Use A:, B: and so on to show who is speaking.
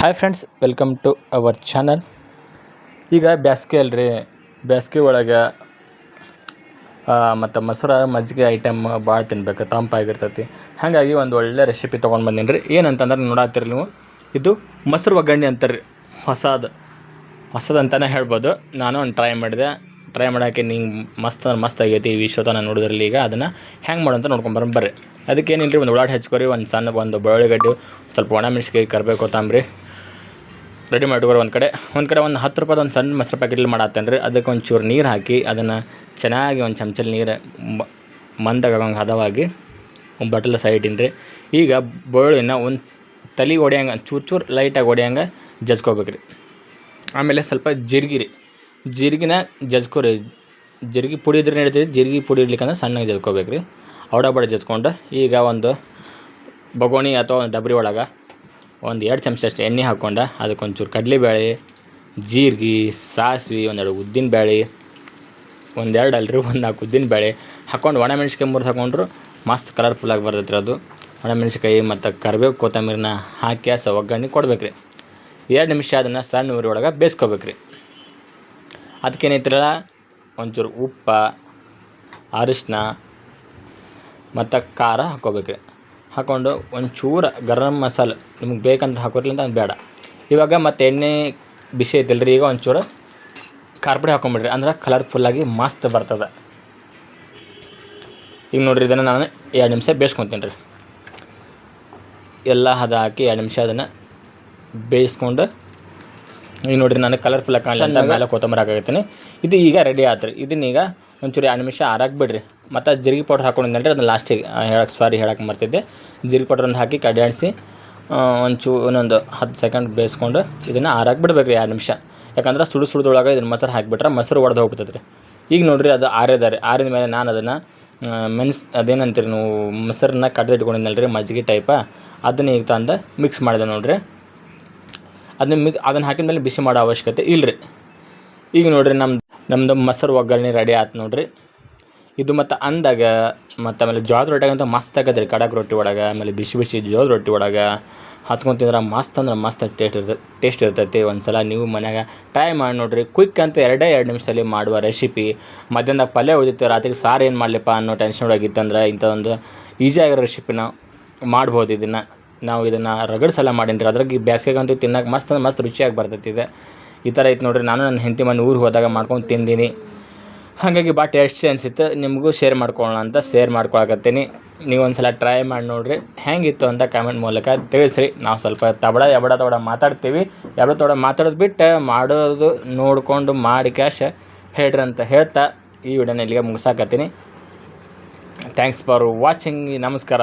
A: Hi friends welcome to our channel ಈಗ ಬ್ಯಾಸ್ಗೆ ಅಲ್ರಿ. ಬ್ಯಾಸ್ಗೆ ಒಳಗೆ ಮತ್ತು ಮೊಸರು, ಮಜ್ಜಿಗೆ ಐಟಮ್ ಭಾಳ ತಿನ್ಬೇಕು ತಂಪಾಗಿರ್ತೈತಿ ಹಾಗಾಗಿ ಒಂದು ಒಳ್ಳೆ ರೆಸಿಪಿ ತೊಗೊಂಡು ಬಂದೀನಿ ರೀ ಏನಂತಂದ್ರೆ ನೋಡತ್ತೀರಿ ನೀವು, ಇದು ಮೊಸರು ಒಗ್ಗರಣೆ ಅಂತಾರೆ ರೀ ಹೊಸದು. ಹೊಸದು ಅಂತಲೇ ಹೇಳ್ಬೋದು. ನಾನು ಒಂದು ಟ್ರೈ ಮಾಡಿದೆ. ಟ್ರೈ ಮಾಡೋಕ್ಕೆ ನಿಂಗೆ ಮಸ್ತ್ ಅಂದ್ರೆ ಮಸ್ತ್ ಆಗೈತಿ ಈ ನಾನು ನೋಡಿದ್ರಲ್ಲಿ ಈಗ. ಅದನ್ನು ಹೆಂಗೆ ಮಾಡೋಂತ ನೋಡ್ಕೊಂಬರೋಣ ಬರ್ರಿ. ಅದಕ್ಕೇನಿಲ್ಲ ರೀ ಒಂದು ಉಳ್ಳಾಗಡ್ಡಿ ಹಚ್ಕೊರಿ, ಒಂದು ಸಣ್ಣ ಒಂದು ಬೆಳ್ಳುಳ್ಳಿಗಡ್ಡೆ ಸ್ವಲ್ಪ ಒಣ ಮೆಣಸಿಗೆ ಕರಿಬೇಕು ಕೊತ್ತಂಬರಿ. ರೆಡಿ ಮಾಡಿಟ್ಕೊರಿ ಒಂದು ಕಡೆ. ಒಂದು ಕಡೆ ಒಂದು ಹತ್ತು ರೂಪಾಯ್ದು ಒಂದು ಸಣ್ಣ ಮೊಸರು ಪ್ಯಾಕೆಟ್ಲಿ ಮಾಡತ್ತೇನೆ ರೀ ಅದಕ್ಕೆ ಒಂದು ಚೂರು ನೀರು ಹಾಕಿ ಅದನ್ನು ಚೆನ್ನಾಗಿ ಒಂದು ಚಮಚಲ್ಲಿ ನೀರು ಮಂದಾಗಂಗೆ ಹದವಾಗಿ ಒಂದು ಬಟ್ಲ ಸೈಡ್ ರೀ ಈಗ ಬೆಳ್ಳುಳ್ಳಿನ ಒಂದು ತಲೆ ಹೊಡ್ಯಂಗೆ ಚೂರು ಚೂರು ಲೈಟಾಗಿ ಒಡೆಯಂಗೆ ಜಜ್ಕೋಬೇಕು ರೀ ಆಮೇಲೆ ಸ್ವಲ್ಪ ಜಿರ್ಗಿರಿ ರೀ. ಜೀರಿಗೆನ ಜಜ್ಕೋರಿ. ಜಿರ್ಗಿ ಪುಡಿ ಇದ್ರೆ ನಡೀತೀರಿ ಜಿರ್ಗಿ ಪುಡಿ ಇರ್ಲಿಕ್ಕಂದ್ರೆ ಸಣ್ಣಗೆ ಜಜ್ಕೋಬೇಕು ರೀ ಬಡ ಜಜ್ಕೊಂಡು ಈಗ ಒಂದು ಬಗೋಣಿ ಅಥವಾ ಒಂದು ಡಬ್ರಿ ಒಳಗೆ ಒಂದು ಎರಡು ಚಮಚದಷ್ಟು ಎಣ್ಣೆ ಹಾಕ್ಕೊಂಡು ಅದಕ್ಕೆ ಒಂಚೂರು ಕಡಲೆಬೇಳೆ ಜೀರಿಗೆ, ಸಾಸಿವೆ, ಒಂದೆರಡು ಉದ್ದಿನ ಬೇಳೆ ಒಂದೆರಡು ಅಲ್ರಿ, ಒಂದು ನಾಲ್ಕು ಉದ್ದಿನ ಬೇಳೆ ಹಾಕ್ಕೊಂಡು ಒಣ ಮೆಣ್ಸಿನ್ಕಾಯಿ ಮುರಿದು ಹಾಕೊಂಡ್ರು ಮಸ್ತ್ ಕಲರ್ಫುಲ್ಲಾಗಿ ಬರ್ತೈತೆ ರೀ ಅದು. ಒಣ ಮೆಣ್ಸಿನ್ಕಾಯಿ ಮತ್ತು ಕರಿಬೇವು ಕೊತ್ತಂಬರಿನ ಹಾಕಿ ಸ ಒಗ್ಗರಣೆ ಕೊಡ್ಬೇಕು ಎರಡು ನಿಮಿಷ ಅದನ್ನು ಸಣ್ಣ ಉರಿ ಒಳಗೆ ಬೇಯಿಸ್ಕೋಬೇಕು ರೀ ಅದಕ್ಕೇನೈತ್ರಲ್ಲ, ಒಂಚೂರು ಉಪ್ಪು ಅರಿಶಿನ ಮತ್ತು ಖಾರ ಹಾಕ್ಕೋಬೇಕು ರೀ ಹಾಕ್ಕೊಂಡು ಒಂಚೂರು ಗರಂ ಮಸಾಲೆ ನಿಮ್ಗೆ ಬೇಕಂದ್ರೆ ಹಾಕೋರ್ಲಿಂದ ಅದು ಬೇಡ. ಇವಾಗ ಮತ್ತು ಎಣ್ಣೆ ಬಿಸಿ ಐತಲ್ಲ ರೀ ಈಗ ಒಂಚೂರು ಖಾರ ಪುಡಿ ಹಾಕೊಂಬಿಡ್ರಿ. ಅಂದ್ರೆ ಕಲರ್ಫುಲ್ಲಾಗಿ ಮಸ್ತ್ ಬರ್ತದೆ. ಈಗ ನೋಡಿರಿ ಇದನ್ನು ನಾನು ಎರಡು ನಿಮಿಷ ಬೇಯಿಸ್ಕೊತೀನಿ ರೀ. ಎಲ್ಲ ಹದ ಹಾಕಿ ಎರಡು ನಿಮಿಷ ಅದನ್ನು ಬೇಯಿಸ್ಕೊಂಡು ಈಗ ನೋಡಿರಿ ನಾನು ಕಲರ್ಫುಲ್ಲಾಗಿ ಕಾಣಲಿ ಅಂತ ಮೇಲೆ ಕೊತ್ತಂಬರಿ ಹಾಕಾಗತ್ತೀನಿ ಇದು ಈಗ ರೆಡಿ ಆಯ್ತು ರೀ ಇದನ್ನೀಗ ಒಂಚೂರು ಎರಡು ನಿಮಿಷ ಆರಾಕ್ ಬಿಡ್ರಿ ಮತ್ತು ಜೀರಿಗೆ ಪೌಡ್ರ್ ಹಾಕೊಂಡಿದ್ದಂದ್ರೆ ಅದನ್ನ ಲಾಸ್ಟಿಗೆ ಹೇಳಕ್ಕೆ ಸಾರಿ ಹೇಳಕ್ಕೆ ಮರ್ತಿದ್ದೆ. ಜೀರಿಗೆ ಪೌಡ್ರ್ ಒಂದು ಹಾಕಿ ಕಡ್ಯಾಡಿಸಿ ಒಂಚೂ, ಇನ್ನೊಂದು ಹತ್ತು ಸೆಕೆಂಡ್ ಬೇಯಿಸ್ಕೊಂಡು ಇದನ್ನು ಆರಾಕ್ ಬಿಡ್ಬೇಕು ರೀ ಎರಡು ನಿಮಿಷ. ಯಾಕಂದ್ರೆ ಸುಡು ಸುಡ್ದೊಳಗೆ ಇದನ್ನು ಮೊಸರು ಹಾಕಿಬಿಟ್ರೆ ಮೊಸರು ಒಡೆದು ಹೋಗ್ಬಿಡ್ತದೆ ರೀ ಈಗ ನೋಡಿರಿ ಅದು ಆರಿದಾರೆ. ಆರಿದ ಮೇಲೆ ನಾನು ಅದನ್ನು ಮೆನ್ಸ್, ಅದೇನಂತೀರಿ ನೀವು, ಮೊಸರನ್ನ ಕಡ್ದು ಇಟ್ಕೊಂಡಿದ್ದಲ್ಲ ರೀ ಮಜ್ಜಿಗೆ ಟೈಪ ಅದನ್ನ ಈಗ ತಂದು ಮಿಕ್ಸ್ ಮಾಡಿದೆ ನೋಡಿರಿ. ಅದನ್ನ ಮಿಕ್ ಅದನ್ನು ಹಾಕಿದ ಮೇಲೆ ಬಿಸಿ ಮಾಡೋ ಅವಶ್ಯಕತೆ ಇಲ್ಲ ರೀ ಈಗ ನೋಡಿರಿ ನಮ್ಮ ನಮ್ಮದು ಮೊಸರು ಒಗ್ಗರಣೆ ರೆಡಿ ಆಯ್ತು ನೋಡಿರಿ. ಇದು ಮತ್ತು ಅಂದಾಗ ಮತ್ತು ಆಮೇಲೆ ಜೋಳದ ರೊಟ್ಟಿ ಅಂತ ಮಸ್ತ್ ಆಗತ್ತೆ ರೀ ಕಡಕ್ ರೊಟ್ಟಿ ಒಳಗೆ, ಆಮೇಲೆ ಬಿಸಿ ಬಿಸಿ ಜೋಳದ ರೊಟ್ಟಿ ಒಳಗೆ. ಹಚ್ಕೊಂಡು ತಿಂದ್ರೆ ಮಸ್ತ್ ಅಂದ್ರೆ ಮಸ್ತ್ ಟೇಸ್ಟ್ ಇರ್ತದೆ ಟೇಸ್ಟ್ ಇರ್ತೈತಿ. ಒಂದು ಸಲ ನೀವು ಮನ್ಯಾಗ ಟ್ರೈ ಮಾಡಿ ನೋಡಿರಿ. ಕ್ವಿಕ್ ಅಂತ ಎರಡೇ ಎರಡು ನಿಮಿಷದಲ್ಲಿ ಮಾಡುವ ರೆಸಿಪಿ ಮಧ್ಯಾಹ್ನದಾಗ ಪಲ್ಯ ಉಳಿದಿತ್ತು ರಾತ್ರಿ ಸಾರು ಏನು ಮಾಡಲಿಪ್ಪ ಅನ್ನೋ ಟೆನ್ಷನ್ ಒಳಗಿತ್ತಂದ್ರೆ ಇಂಥ ಒಂದು ಈಸಿ ಆಗಿರೋ ರೆಸಿಪಿನ ಮಾಡ್ಬೋದು ಇದನ್ನು. ನಾವು ಇದನ್ನು ರಗಡ್ ಸಲ ಮಾಡೀನಿ ರೀ ಅದ್ರಾಗ ಬೇಸಿಗೆಗಂತೂ ತಿನ್ನಕ್ಕೆ ಮಸ್ತ್ ಅಂದ್ರೆ ಮಸ್ತ್ ರುಚಿಯಾಗಿ ಬರ್ತೈತಿ ಇದು. ಈ ಥರ ಐತೆ ನೋಡಿರಿ. ನಾನು ನನ್ನ ಹೆಂಡತಿ ಮನೆ ಊರಿಗೆ ಹೋದಾಗ ಮಾಡ್ಕೊಂಡು ತಿಂದೀನಿ. ಹಾಗಾಗಿ ಭಾಳ ಟೇಸ್ಟಿ ಅನಿಸಿತ್ತು. ನಿಮಗೂ ಶೇರ್ ಮಾಡ್ಕೊಳ್ಳೋಣ ಅಂತ ಶೇರ್ ಮಾಡ್ಕೊಳಕತ್ತೀನಿ. ನೀವು ಒಂದು ಸಲ ಟ್ರೈ ಮಾಡಿ ನೋಡಿರಿ. ಹೆಂಗಿತ್ತು ಅಂತ ಕಮೆಂಟ್ ಮೂಲಕ ತಿಳಿಸ್ರಿ. ನಾವು ಸ್ವಲ್ಪ ತಬಡ ಎಬಡ ತಬಡ ಮಾತಾಡ್ತೀವಿ. ಎಬಡ ತಬಡ ಮಾತಾಡೋದು ಬಿಟ್ಟು ಮಾಡೋದು ನೋಡಿಕೊಂಡು ಮಾಡಿ ಕ್ಯಾಶ್ ಹೇಳ್ರಿ ಅಂತ ಹೇಳ್ತಾ ಈ ವಿಡಿಯೋನ ಇಲ್ಲಿಗೆ ಮುಗಿಸಾಕತ್ತೀನಿ. ಥ್ಯಾಂಕ್ಸ್ ಫಾರ್ ವಾಚಿಂಗ್ ನಮಸ್ಕಾರ.